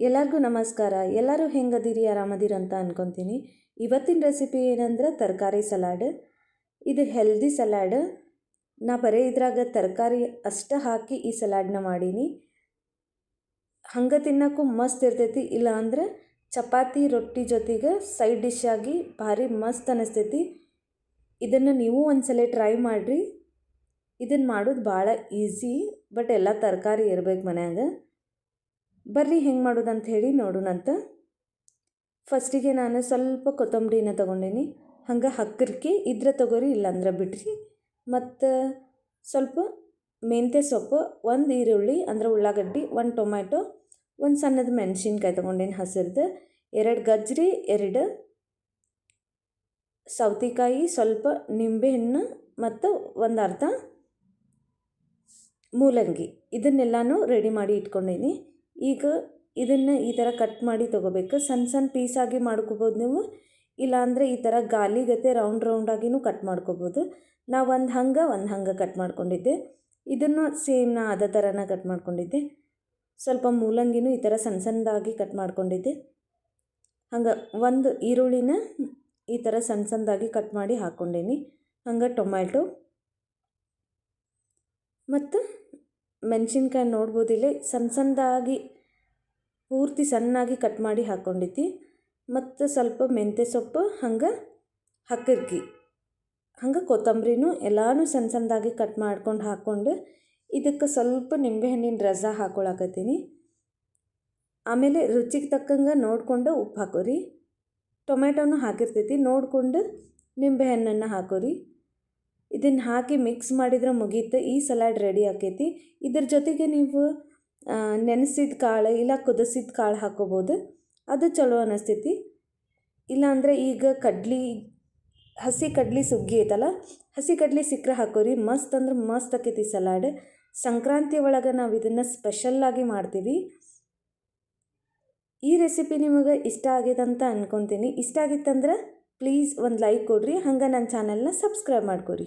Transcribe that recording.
ಎಲ್ಲರಿಗೂ ನಮಸ್ಕಾರ. ಎಲ್ಲರೂ ಹೆಂಗದಿರಿ? ಆರಾಮದಿರಿ ಅಂತ ಅನ್ಕೊತೀನಿ. ಇವತ್ತಿನ ರೆಸಿಪಿ ಏನಂದ್ರೆ ತರಕಾರಿ ಸಲಾಡ್. ಇದು ಹೆಲ್ದಿ ಸಲಾಡ್. ನಾ ಬರೇ ಇದ್ರಾಗ ತರಕಾರಿ ಅಷ್ಟೇ ಹಾಕಿ ಈ ಸಲಾಡ್ನ ಮಾಡೀನಿ. ಹಂಗೆ ತಿನ್ನೋಕ್ಕೂ ಮಸ್ತ್ ಇರ್ತೈತಿ. ಇಲ್ಲ ಅಂದ್ರೆ ಚಪಾತಿ, ರೊಟ್ಟಿ ಜೊತೆಗೆ ಸೈಡ್ ಡಿಶ್ ಆಗಿ ಭಾರಿ ಮಸ್ತ್ ಅನ್ನಿಸ್ತೈತಿ ಇದನ್ನು ನೀವು ಒಂದ್ಸಲ ಟ್ರೈ ಮಾಡಿರಿ. ಇದನ್ನು ಮಾಡೋದು ಭಾಳ ಈಸಿ, ಬಟ್ ಎಲ್ಲ ತರಕಾರಿ ಇರ್ಬೇಕು ಮನ್ಯಾಗ. ಬರ್ರಿ ಹೆಂಗೆ ಮಾಡೋದು ಅಂತ ಹೇಳಿ ನೋಡೋಣಂತ ಫಸ್ಟಿಗೆ ನಾನು ಸ್ವಲ್ಪ ಕೊತ್ತಂಬರಿನ ತೊಗೊಂಡೇನಿ. ಹಂಗೆ ಹಕ್ಕರ್ಕಿ ಇದ್ರೆ ತಗೋರಿ, ಇಲ್ಲಾಂದ್ರೆ ಬಿಡ್ರಿ ಮತ್ತು ಸ್ವಲ್ಪ ಮೆಂತ್ಯ ಸೊಪ್ಪು, ಒಂದು ಈರುಳ್ಳಿ, ಅಂದ್ರೆ ಉಳ್ಳಾಗಡ್ಡಿ, ಒಂದು ಟೊಮ್ಯಾಟೊ, ಒಂದು ಸಣ್ಣದ ಮೆಣಸಿನ್ಕಾಯಿ ತೊಗೊಂಡೇನಿ ಹಸಿರ್ದು. ಎರಡು ಗಜ್ರಿ, ಎರಡು ಸೌತೆಕಾಯಿ, ಸ್ವಲ್ಪ ನಿಂಬೆಹಣ್ಣು ಮತ್ತು ಒಂದು ಅರ್ಧ ಮೂಲಂಗಿ. ಇದನ್ನೆಲ್ಲನೂ ರೆಡಿ ಮಾಡಿ ಇಟ್ಕೊಂಡೀನಿ. ಈಗ ಇದನ್ನು ಈ ಥರ ಕಟ್ ಮಾಡಿ ತೊಗೋಬೇಕು. ಸಣ್ಣ ಸಣ್ಣ ಪೀಸಾಗಿ ಮಾಡ್ಕೋಬೋದು ನೀವು. ಇಲ್ಲಾಂದರೆ ಈ ಥರ ಗಾಲಿಗತೆ ರೌಂಡ್ ರೌಂಡಾಗಿನೂ ಕಟ್ ಮಾಡ್ಕೋಬೋದು. ನಾವು ಒಂದು ಹಂಗೆ ಒಂದು ಹಂಗೆ ಕಟ್ ಮಾಡ್ಕೊಂಡಿದ್ದೆ. ಇದನ್ನು ಸೇಮ್ ನಾ ಅದೇ ಥರನ ಕಟ್ ಮಾಡ್ಕೊಂಡಿದ್ದೆ. ಸ್ವಲ್ಪ ಮೂಲಂಗಿನೂ ಈ ಥರ ಸಣ್ಣ ಸಣ್ಣದಾಗಿ ಕಟ್ ಮಾಡ್ಕೊಂಡಿದ್ದೆ. ಹಂಗೆ ಒಂದು ಈರುಳ್ಳಿನ ಈ ಥರ ಸಣ್ಣ ಸಣ್ಣದಾಗಿ ಕಟ್ ಮಾಡಿ ಹಾಕ್ಕೊಂಡೇನಿ ಹಂಗೆ ಟೊಮ್ಯಾಟೊ. ಮತ್ತು ಮೆಣಸಿನ್ಕಾಯಿ ನೋಡ್ಬೋದಿಲ್ಲ ಸಣ್ಣ ಸಣ್ಣದಾಗಿ ಪೂರ್ತಿ ಸಣ್ಣಾಗಿ ಕಟ್ ಮಾಡಿ ಹಾಕ್ಕೊಂಡಿತಿ ಮತ್ತು ಸ್ವಲ್ಪ ಮೆಂತ್ಯ ಸೊಪ್ಪು, ಹಂಗೆ ಹಕ್ಕರ್ಕಿ ಹಂಗೆ ಕೊತ್ತಂಬರಿನೂ ಎಲ್ಲನೂ ಸಣ್ಣ ಸಣ್ಣದಾಗಿ ಕಟ್ ಮಾಡ್ಕೊಂಡು ಹಾಕ್ಕೊಂಡು ಇದಕ್ಕೆ ಸ್ವಲ್ಪ ನಿಂಬೆಹಣ್ಣಿನ ರಸ ಹಾಕೊಳಕತ್ತೀನಿ. ಆಮೇಲೆ ರುಚಿಗೆ ತಕ್ಕಂಗೆ ನೋಡಿಕೊಂಡು ಉಪ್ಪು ಹಾಕೋರಿ. ಟೊಮೆಟೊನೂ ಹಾಕಿರ್ತೈತಿ. ನೋಡಿಕೊಂಡು ನಿಂಬೆಹಣ್ಣನ್ನು ಹಾಕೋರಿ. ಇದನ್ನು ಹಾಕಿ ಮಿಕ್ಸ್ ಮಾಡಿದ್ರೆ ಮುಗೀತು. ಈ ಸಲಾಡ್ ರೆಡಿ ಆಕೈತಿ. ಇದ್ರ ಜೊತೆಗೆ ನೀವು ನೆನೆಸಿದ ಕಾಳು ಇಲ್ಲ ಕುದಿಸಿದ ಕಾಳು ಹಾಕೋಬೋದು. ಅದು ಚಲೋ ಅನ್ನಿಸ್ತೈತಿ ಇಲ್ಲಾಂದರೆ ಈಗ ಕಡ್ಲಿ, ಹಸಿ ಕಡ್ಲಿ ಸುಗ್ಗಿ ಐತಲ್ಲ, ಹಸಿ ಕಡ್ಲಿ ಸಿಕ್ಕರೆ ಹಾಕೋರಿ. ಮಸ್ತ್ ಅಂದ್ರೆ ಮಸ್ತ್ ಆಕೈತಿ ಸಲಾಡ್ ಸಂಕ್ರಾಂತಿ ಒಳಗೆ ನಾವು ಇದನ್ನು ಸ್ಪೆಷಲ್ಲಾಗಿ ಮಾಡ್ತೀವಿ. ಈ ರೆಸಿಪಿ ನಿಮಗೆ ಇಷ್ಟ ಆಗೈತೆ ಅಂತ ಅನ್ಕೊತೀನಿ. ಇಷ್ಟ ಆಗಿತ್ತಂದ್ರೆ ಪ್ಲೀಸ್ ಒಂದು ಲೈಕ್ ಕೊಡಿರಿ ಹಂಗೆ ನನ್ನ ಚಾನಲ್ನ ಸಬ್ಸ್ಕ್ರೈಬ್ ಮಾಡ್ಕೊರಿ.